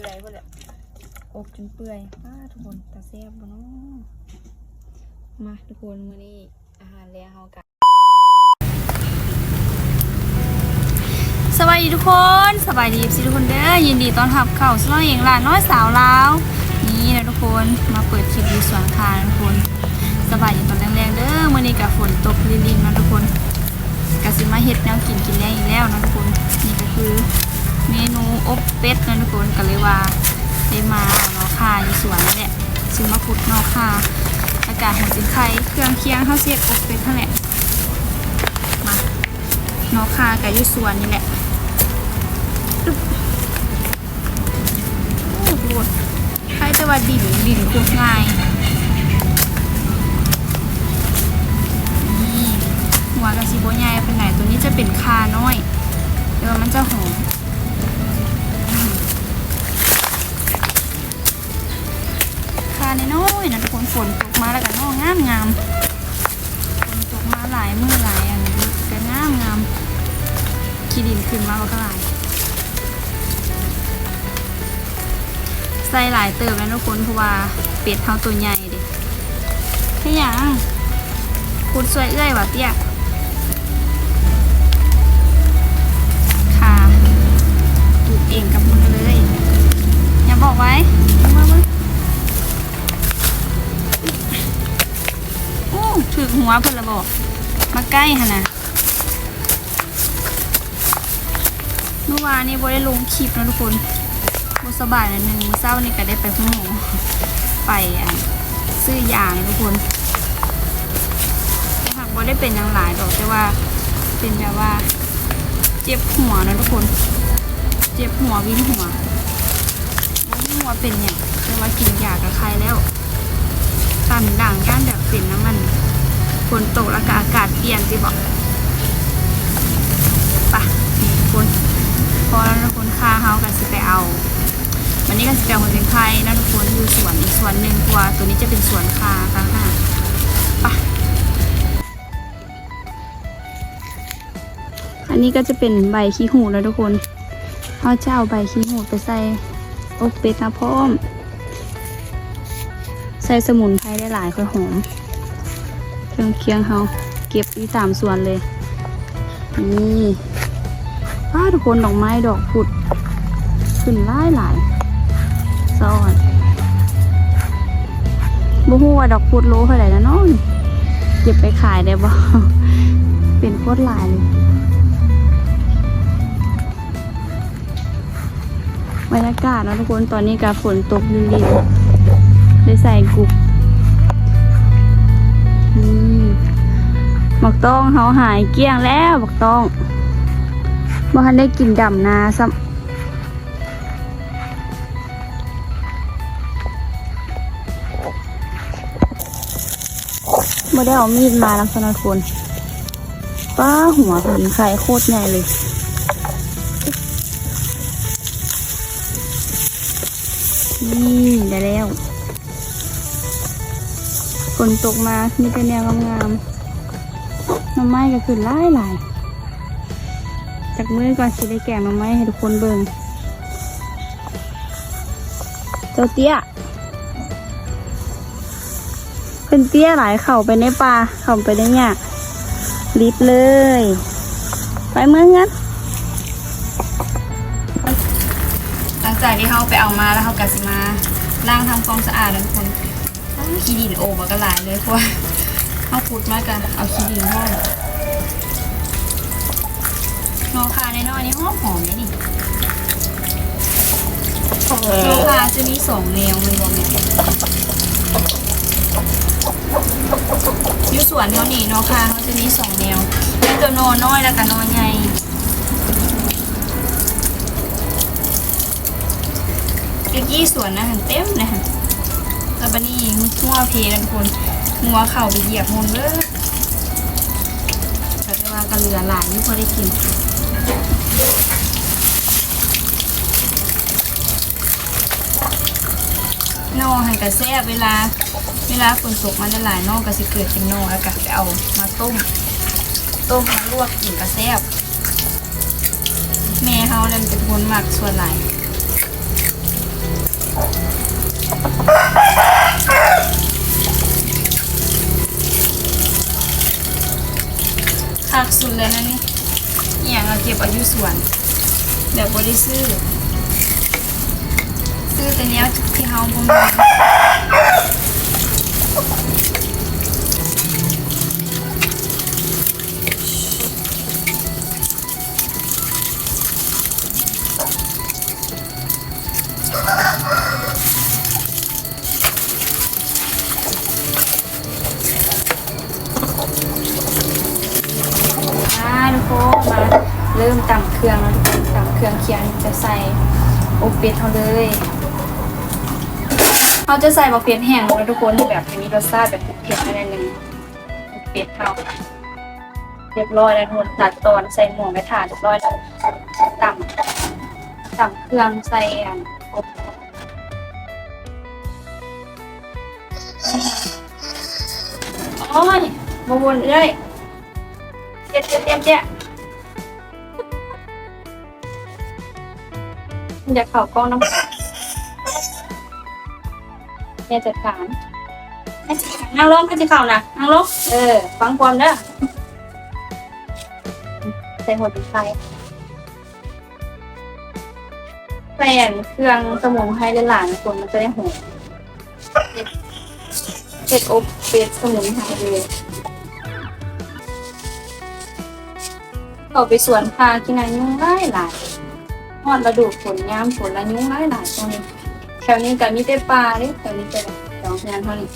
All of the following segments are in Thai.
ปื่อยเพื่อนแหละอบจนเปื่อยป้าทุกคนตาแซ่บบ่เนาะมาทุกคนมื้อนี้อาหารแล้วเฮากันสวัสดีทุกคนสบายดีสิทุกคนเด้อยินดีต้อนรับเข้าสู่เองหลานน้อยสาวลาวนี่นะทุกคนมาเปิดคลิปอยู่สวนคานทุกคนสบายดีตอนแรงๆเด้อมื้อนี้ก็ฝนตกลินๆนะทุกคนก็สิมาเฮ็ดแนวกินกินแรงอีกแล้วนะทุกคนนี่ก็คือ เมนูอบเป็ดนะทุกคนก็เลยว่าได้มาเอานอคาอยู่สวนนั่นแหละซื้อมาพุดนอคาอากาศหัวจินไข่เครื่องเคียงข้าวเสียบอบเป็ดเท่านั้นแหละมานอคากับอยู่สวนนี่แหละตึ๊บโอ้โหใครแต่ว่าดินดินคุกง่ายนี่หัวกับซีโบใหญ่เป็นไหนตัวนี้จะเป็นคาน้อยแต่ว่ามันจะหอม นน้อยๆนะทุกคนฝนตกมาแล้วก็น้องงามงามฝนตกมาหลายมือหลายอันก็งามงามขี้ดินขึ้นมาก็หลายใส่หลายเติมแล้วทุกคนเพราะว่าเป็ดเท่าตัวใหญ่เดิแค่ยังคุณสวยเอื้อยว่ะเตี้ยค่ะปลูกเองกับมือเลย อย่าบอกไว้ ถึงหัวเพิ่นละบอกมาใกล้ฮะนะเมื่อวานนี้บ่ได้ลงคลิปนะทุกคนบ่สบายนะหนึงมื้อเช้านี่ก็ได้ไปห้องหมอไปอะซื้อยานะทุกคนแต่หากบ่ได้เป็นอย่างหลายดอกแต่ว่าเป็นแบบว่า เจ็บหัวนะทุกคน เจ็บหัววิ่นหัวบ่รู้ว่าเป็นหยังแต่ว่ากินยากับใครแล้วตันด่างก้านแบบเป็นน้ำมัน ฝนตกแล้วก็อากาศเปลี่ยนสิบอกปะนี่ทุกคนพอแล้วนะทุกคนค่าเฮากันสิไปเอา วันนี้ก็สิไปเอาคนเป็นไข่นะทุกคนอยู่สวนอีกสวนหนึ่งตัวตัวนี้จะเป็นสวนคาต่างหากปะอันนี้ก็จะเป็นใบขี้หูแล้วทุกคนเขาจะเอาใบขี้หูไปใส่อกเป็ดนะพร้อม ใส่สมุนไพรได้หลายค่อยหอม รื่องเคียงเฮาเก็บที่ตามส่วนเลย นี่ว้าทุกคนดอกไม้ดอกผุด ขึ้นหลายหลายซอนบ่ฮู้ว่าดอกพุดโลเท่าไหร่นะน้องเก็บไปขายได้บ่เป็นโคตรหลายเลยบรรยากาศนะทุกคนตอนนี้กับฝนตกลินๆได้ใส่กุก บักต้องเขาหายเกลี้ยงแล้วบักต้องบ่ทันได้กินดำนาซ้ำบ่ได้เอามีดมาลักษณะคนป้าหัวเป็นไข่โคตรใหญ่เลยนี่ได้แล้ว นตกมา มีแต่แนวงามๆน้ำไม้ก็คือหลายหลายจากมือก่อนสิได้แกงน้ำไม้ให้ทุกคนเบิ่งเจ้าเตี้ยเป็นเตี้ยหลายเข่าไปในป่าเข่าไปในหยากรีบเลย ไปเมื่องั้นหลังจากที่เขาไปเอามาแล้วเขากะสิมาล้างทำความสะอาดทุกคน ขี้ดินโอบมาก็หลายเลยเพราะว่าเขาพูดมากกันเอาขี้ดินห้องโนคาในน้อยๆนี่หอมหอมเลยนี่โนคาจะมีสองแนวมันบอกเนี่ยอยู่สวนเขานี่โนคาเขาจะมีสองแนวมีตัวโนน้อยแล้วก็โนใหญ่เมื่อกี้สวนนะหันเต็มเลยค่ะแล้วบั นนี้หัวเพกันคนหัวเข่าไปเหยียบหมดเลยแต่ได้ว่ากันเหลือหลายนี่พอได้กินนอหันกระแซบเวลา เวลาฝนตกมันจะหลายนอกก็สิเกิดเป็นนอแล้วก็ไปเอามาต้ม ต้มมาลวกกินกระแซบแม่เฮาเนี่มันเป็นคนหมักส่วนไหล คักสุดเลยนะนี่อย่างเราเก็บอายุส่วน แบบบริซื้อ ซื้อแต่เนี้ยที่เฮาบ่มี จะใส่บะเพ็ดแห้งลงไปทุกคนแบบให้มีรสชาติแบบเผ็ดๆอะไรหนึ่งเป็ดเขาเรียบร้อยแล้วทุกคนตัดตอนใส่หมูกระถาเรียบร้อยแล้วต่ำต่ำเครื่องใส่อันอบโอ้ยบวนเอ้ยเจ๊เจ๊เจ๊เจ๊มันจะเข่ากล้องน้ำ แม่จัดการแม่จัดการนั่งลงก็จะเข่านะนั่งลงเออ ฟังความเด้อใส่หัวปีไฟแฟนเครื่องสมุนไพรหลานคนมันจะได้หอมเผ็ดอบเป็ดสมุนไพรเลยเขาไปสวนพากินอายุหลายหลายหอดระดูกฝนย้ำฝนอายุหลายหลายตรงนี้ วนี้ก็มีแต่ปลาเด้แถวนี้จะสองงานเท่านี้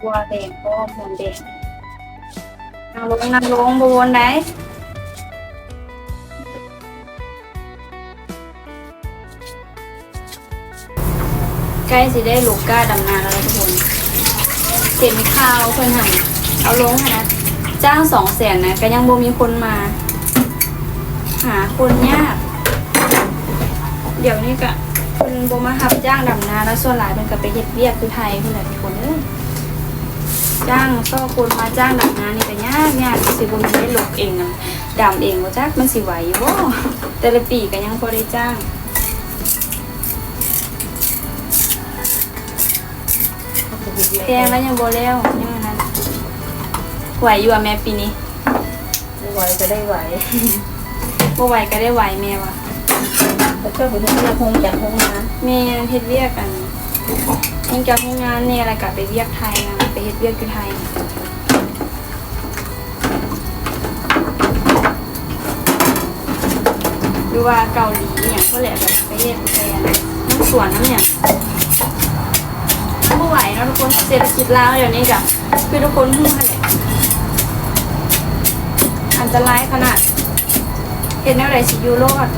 บัวแดงก็หมนแดงนั่งลงนั่งลงบนไหนใกล้สิได้ลูกก้าดำนาแล้วทุกคนเห็นข่าวเพื่อนหันเอาลงค่ะนะจ้างสองแสนนะก็ยังบ่มีคนมา หาคนยาก เดี๋ยวนี้ก็คนโบมาหับจ้างดำนาแล้วส่วนหลายเป็นก็ไปเฮ็ดเวียกคือไทยเพื่อนแหละทุกคนเอ้ยจ้างก็คนมาจ้างดำนานี่ก็ยากยากสิบ่มันได้หลกเองนะดำเองว่าจักมันสิไหวอยู่บ่แต่ละปีก็ยังพอได้จ้างแพงแล้วยังโบ่แล้วยังอันนั้นไหวอยู่อะแม่ปีนี้ไหวก็ได้ไหว บ่ไหวก็ได้ไหวแม่ว่ะแต่ช่วยผมที่เราคงจากคงงานแม่เฮ็ดเวียกกันยังกับงานเนี่ยอะไรกับไปเวียกไทยนะไปเฮ็ดเวียกอยู่ไทยหรือว่าเกาหลีอย่างก็แหละแบบไปเฮ็ดไปอันน้ำสวนน้ำเนี่ยไม่ไหวเนาะทุกคนเศรษฐกิจลาวเดี๋ยวนี้จ้ะคือทุกคนหู้แหละอันตรายขนาด เห็นอะไรสิยูโรด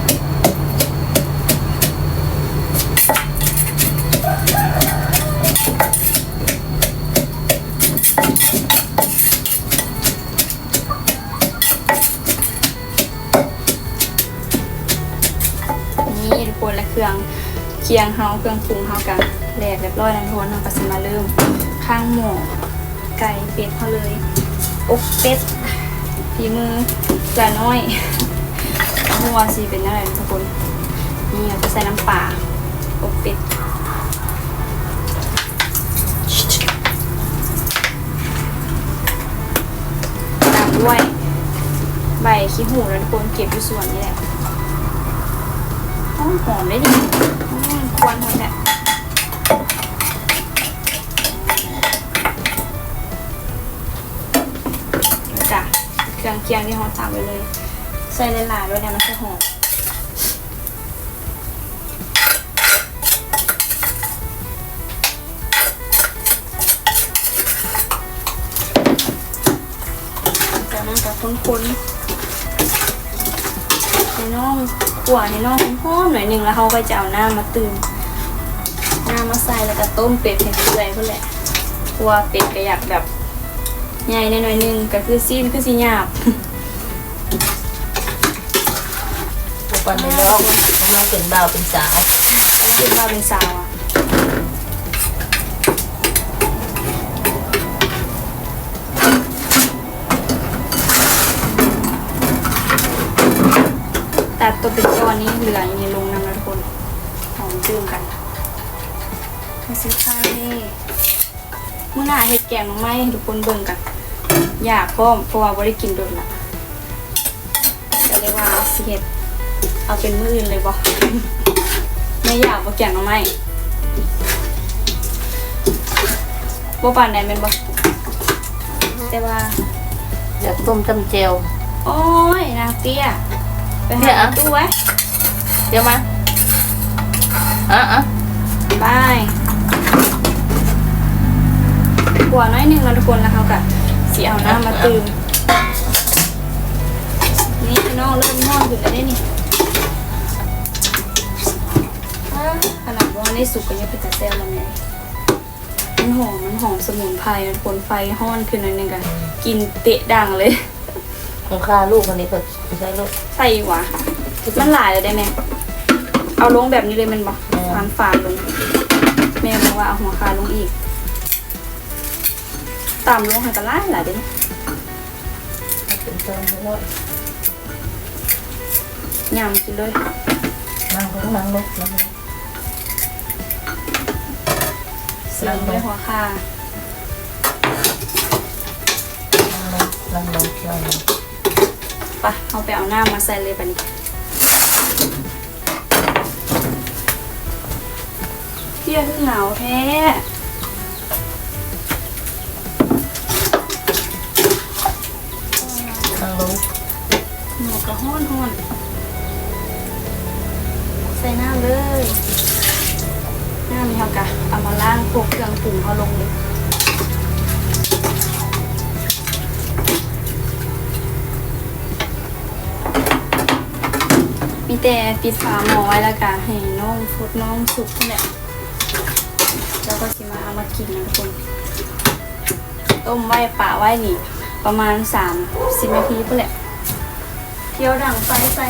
นี่ทุกคนและเครื่องเคียงเฮาเครื่องปรุงเฮากันแหลกเรียบร้อยแล้วทุกคนเราก็สิมาเริ่มข้างหมูไก่เป็ดเขาเลยอกเป็ดฝีมือจะน้อย หัวสิเป็นอะไรทุกคนนี่เราจะใส่น้ำปลาอกเป็ดตามด้วยใบขี้หูแล้วทุกคนเก็บอยู่ส่วนนี้แหละหอมหอมเลยดิอืมควรหมดแหละจ้ะเครื่องเคียงที่หอมตามไปเลย ใส่หลายๆด้วยเนี่ยมันจะหอมจากนั้นก็ค้นๆให้น้องขวให้น้องหอมหน่อยหนึ่งแล้วเขาก็จะเอาหน้ามาตื่นหน้ามาใส่แล้วก็ต้มเป็ดให้เปื่อยเพื่อแหละกลัวเป็ดก็อยากแบบใหญ่หน่อยหนึงก็คือซีนคือสีหยาบ ทุ กวันในรอบมาเป็นบ่าวเป็นสาวเป็นเราเป็นสาวอะตัดตัวเป็นก้อนนี้เหลือนี่ลงน้ำนะทุกคนหอมจืมกันมาซื้อข้าวนี่เมื่อหน้าเห็ดแกงน่อไม้ให้ทุกคนเบิ่งกัน อยากพร้อมเพราะว่าบ่ได้กินโดนละก็เลยว่าสิเห็ด เอาเป็นมื้ออื่นเลยบ่ไม่อยากบ่แกงหน่อไม้บ่ปานใดแม่นบ่แต่ว่าอยากต้มจำเจียวโอ้ยนางเตี้ยไปเนี่หายตู้ไว้เดี๋ยวมาอะอะบายหัวน้อยหนึ่งแล้วทุกคนแล้วเขากะสีเอาน้ำมาตื่มนี่พี่น้องเริ่มมอดขึ้นแล้วได้นี่ ในสุกก็ยังเป็นตาเซลแล้วไงมันหอมมันหอมสมุนไพรมันปนไฟห้อนขึ้นหน่อยหนึงกันกินเตะดังเลย ของข้าลูกคนนี้เปิดไม่ใช่ลูก ใส่หวะมันหลายเลยได้ไหมเอาลงแบบนี้เลยแมันบอกอืมฟานฟานลง แม่บอกว่าเอาหัวคาลงอีกต่ำลงให้กันไล่หลายเด้เป็นต้นไม่รอดยำกินเลย นั่งลงนั่งลงนั่งลง สีด้วยหัวคานั่งลงนั่งลงไปะเอาไปเอาหน้ามาใส่เลยปะนี่เที่ยคือเหงาแท้นั่งลงหมูกระห้อนห้อนใส่หน้ำเลย เขากะเอามาล้างพวกเครื่องปรุงเขาลงเลยมีแต่ปิดฝาหม้อไว้แล้วก็ให้น้องฟุดน้องสุกนี่แหละแล้วก็สิมาเอามากินนะทุกคนต้มไว้ป่าไว้นี่ ประมาณสามสิบนาทีเพื่อแหละเที่ยวดังไฟใส่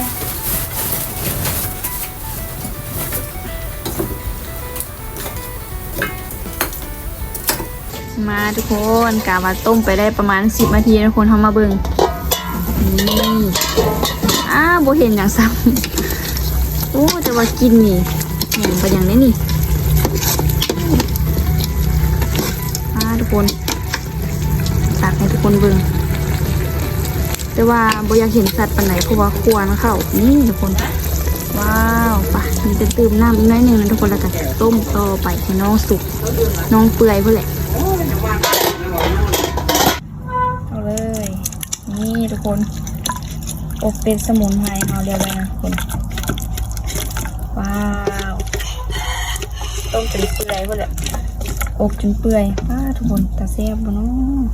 มาทุกคนกามาต้มไปได้ประมาณสิบนาทีนะทุกคนทำมาเบิงนี่อ้าโบเห็นอย่างซ้ำโอ้แต่ว่ากินนี่เห็นไปอย่างนี้นี่อาทุกคนตักให้ทุกคนเบิ่งแต่ว่าโบอยากเห็นสัตว์ปันไหนเพราะว่าควรเข้านี่ทุกคนว้าวปะมีจะตื่มน้ำอีกน้อยหนึ่งนะทุกคนแล้วก็ต้มต่อไปให้น้องสุก น้องเปื่อยเพื่อแหละ คนอบเป็นสมุนไพรเอาเรียบร้อยนะคุณว้าว ต้มจนเปื่อยหมดเลยอบจนเปื่อยว้าทุกคนตาแซ่บบ่เนาะ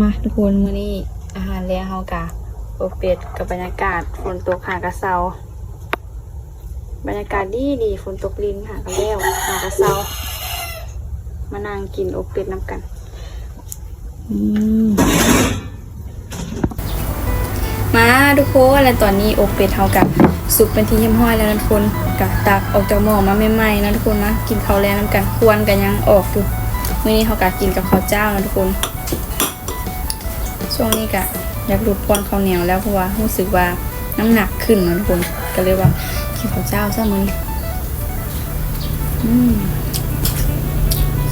มาทุกคนมื้อนี้อาหารแล้วเฮากะอบเป็ดกับบรรยากาศฝนตกหากระเซาบรรยากาศดีดีฝนตกลินหากระแล้วหากระเซามานั่งกินอบเป็ดน้ำกัน อืม มาทุกคนแล้วตอนนี้อบเป็ดเฮากับสุกเป็นที่เยี่ยมห้อยแล้วนะทุกคนกับตักออกจากหม้อมาใหม่ๆนะทุกคนนะกินข้าวแลงน้ำกันควรกันยังออกอยู่มื้อนี้เฮากะกินกับข้าวเจ้านะทุกคนช่วงนี้กะอยากหลุดพรข้าวเหนียวแล้วเพราะว่ารู้สึกว่าน้ำหนักขึ้นนะทุกคนก็เลยว่ากินข้าวเจ้าซะมื้อนี้อืม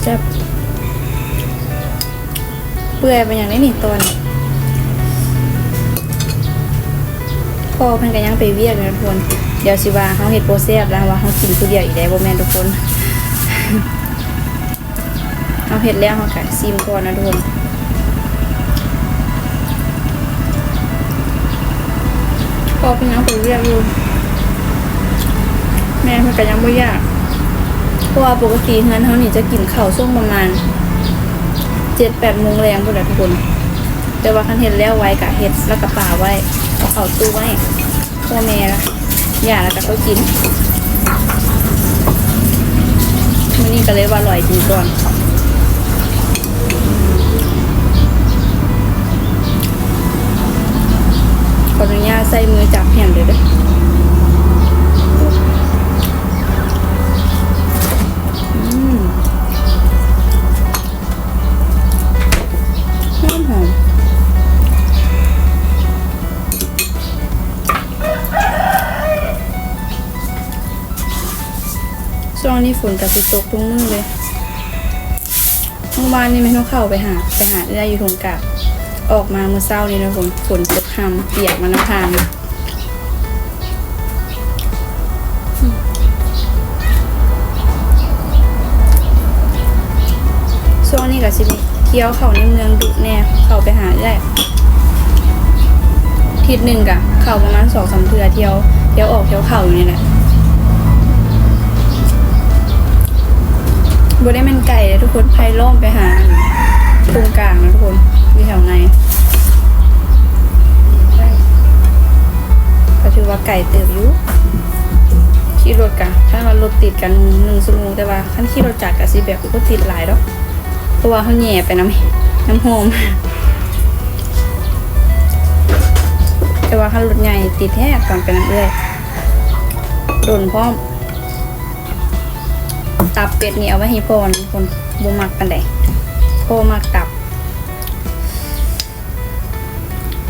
แซ่บเปื่อยเป็นอย่างนี้นี่ตอน พ่อเพิ่นก็ยังไปเวียกนะทุกคนเดี๋ยวสิว่าเฮาเฮ็ดโปรเซสแล้วว่าเฮากินผู้เดียวอีกได้บ่แม่นทุกคนเฮาเฮ็ดแล้วเฮาก็ซิมก่อนนะทุกคนพ่อเพิ่นยังไปเวียกอยู่แม่เพิ่นก็ยังบ่ยากเพราะว่าปกติเฮือนเฮานี่จะกินข้าวช่วงประมาณ7-8โมงแรงพุ่นแหละทุกคน แต่ว่าคันเฮ็ดแล้วไว้กะเฮ็ดแล้วก็ป่าไว้ เขาตู้ไว้พ่อแม่ละอย่าแล้วก็เขากินมันนี่ก็เลยว่าอร่อยจริงก่อนขออนุญาตใส่มือจับแผ่นเลยเด้ออื ช่วงนี้ฝนกับสิตกทุกมือเลยเมื่อวานนี่ไม่ต้องเข้าไปหา ไปหาได้อยู่ทงกาบออกมาเมื่อเช้านี้นะฝนฝนตกหำเปียกมาน้ำทางช่วงนี้กับสิเที่ยวเขาในเมืองดุแน่เข้าไปหาได้ทิศหนึ่งกะ เข้าประมาณสองสามเทือเที่ยวเที่ยวออกเที่ยวเข้าอยู่นี่แหละ บได้แมันไก่ทุกคนไพล่อมไปหาตรงกลางนะทุกคนอยู่แถวในก็ถือว่าไก่เติบอยู่ขี่รถกันถ้าว่ารถติดกันหนึ่งชั่วโมงแต่ว่าขั้นขี่รถจักรกับซีแบบก็ติดหลายดอกเพราะว่าเขาแหย่ไปน้ำน้ำโฮมแต่ว่าขั้นรถใหญ่ติดแท้ตอนไปน้ำเอื้อยโดนพร้อม ตับเป็ดนี่เอาไว้ให้พ่อนะคนบ่มักปานใดพ่อมักตับ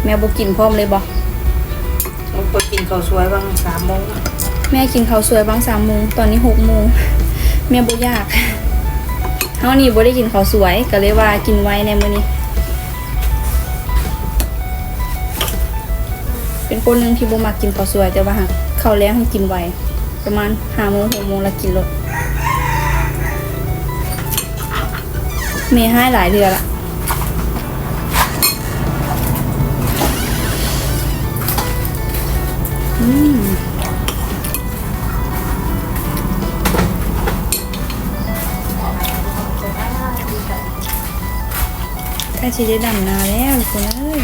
แม่บ่กินพร้อมเลยบ่ผมไปกินข้าวสวยบางสามโมงแม่กินข้าวสวยบางสามโมงตอนนี้หกโมงแม่บ่อยากเฮานี่บ่ได้กินข้าวสวยก็เลยว่ากินไว้ในมื้อนี้ เป็นคนหนึงที่บ่มักกินข้าวสวยแต่ว่าหากข้าวแล้งให้กินไวประมาณ5โมง6โมงแล้วกินรถ มย์ให้หลายเดือนละอืมใกล้จะได้ดำนาแล้วทุกคนเอ้ย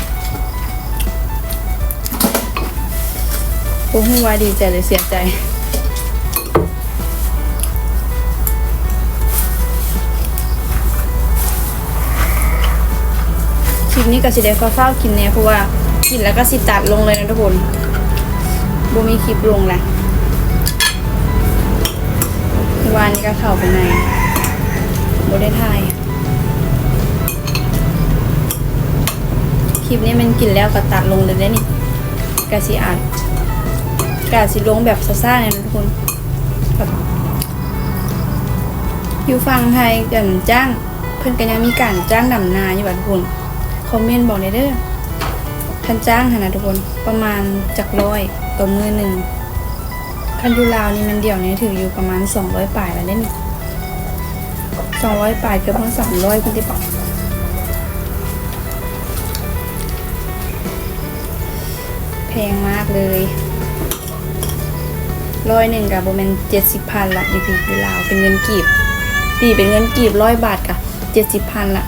ผมว่าดีใจหรือเสียใจ นี้ก็สิได้ฟ้าวๆกินเนี่ยเพราะว่ากินแล้วก็สิตัดลงเลยนะทุกคนบ่มีคลิปลงแหละวานนี้ก็เข้าไปในบ่ได้ถ่ายคลิปนี้มันกินแล้วก็ตัดลงเลยได้นี่กะสิอ่านกะสิลงแบบซ่าๆเลยนะทุกคนแบบอยู่ฟังไทยกันจ้าง เพิ่อนก็ยังมีการจ้างดำนาอยู่บัดทุกคน คอมเมนต์บอกในอยเด้อคันจ้างค่ะนะทุกคนประมาณจากร้อยต่อมือหนึ่งคันยูลาวนี่มันเดี่ยวนี้ถืออยู่ประมาณสองร้อยปลายแล้วเนี่ยสองร้อยปลายเกือบทั้งสามร้อยคุณที่บอกแพงมากเลยร้อยหนึ่งกับโบแมนเจ็ดสิบพันละอยู่พี่ยูลาวเป็นเงินกีบตีเป็นเงินกีบร้อยบาทกะเจ็ดสิบพันละ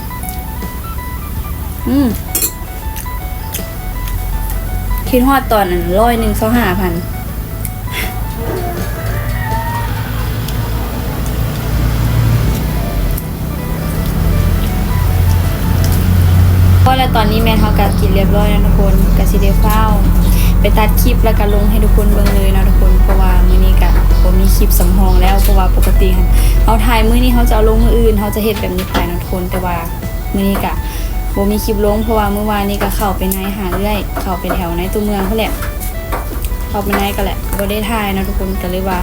อืมคิดฮอดตอนนั้นร้อยหนึ่งสองห้าพันก็แล้วตอนนี้แม่เขากะกินเรียบร้อยแล้วทุกคนกะสิเดฟ้าวไปตัดคลิปแล้วก็ลงให้ทุกคนเบิ่งเลยนะทุกคนเพราะว่ามื้อนี้กะผมมีคลิปสำรองแล้วเพราะว่าปกติเอาถ่ายมื้อนี้เขาจะเอาลงมื้ออื่นเขาจะเฮ็ดแบบนี้ไปนะทุกคนแต่ว่ามื้อนี้กะ บ่มีคลิปลงเพราะว่าเมื่อวานนี้ก็เข้าไปในหาเรื่อย เข้าไปแถวในตัวเมืองเขาแหละเข้าไปในก็แหละบ่ได้ถ่ายนะทุกคนก็เลยว่า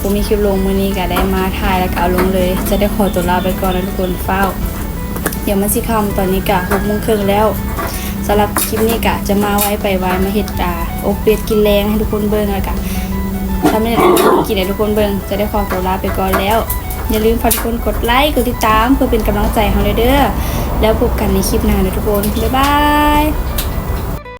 บ่มีคลิปลงมื้อนี้ก็ได้มาถ่ายแล้วก็เอาลงเลย จะได้ขอตัวลาไปก่อนนะทุกคนเฝ้า เดี๋ยวมันสิค่ำตอนนี้กะ6โมงครึ่งแล้วสำหรับคลิปนี้กะจะมาไว้ไปไว้มาเฮ็ดตาอบเป็ดกินแรงให้ทุกคนเบิ่งแล้วกะถ้าไม่ได้กินให้ทุกคนเบิ่งจะได้ขอตัวลาไปก่อนแล้ว อย่าลืมฝากทุกคนกดไลค์กดติดตามเพื่อเป็นกำลังใจให้เราเด้อ แล้วพบกันในคลิปหน้านะทุกคน บ๊ายบาย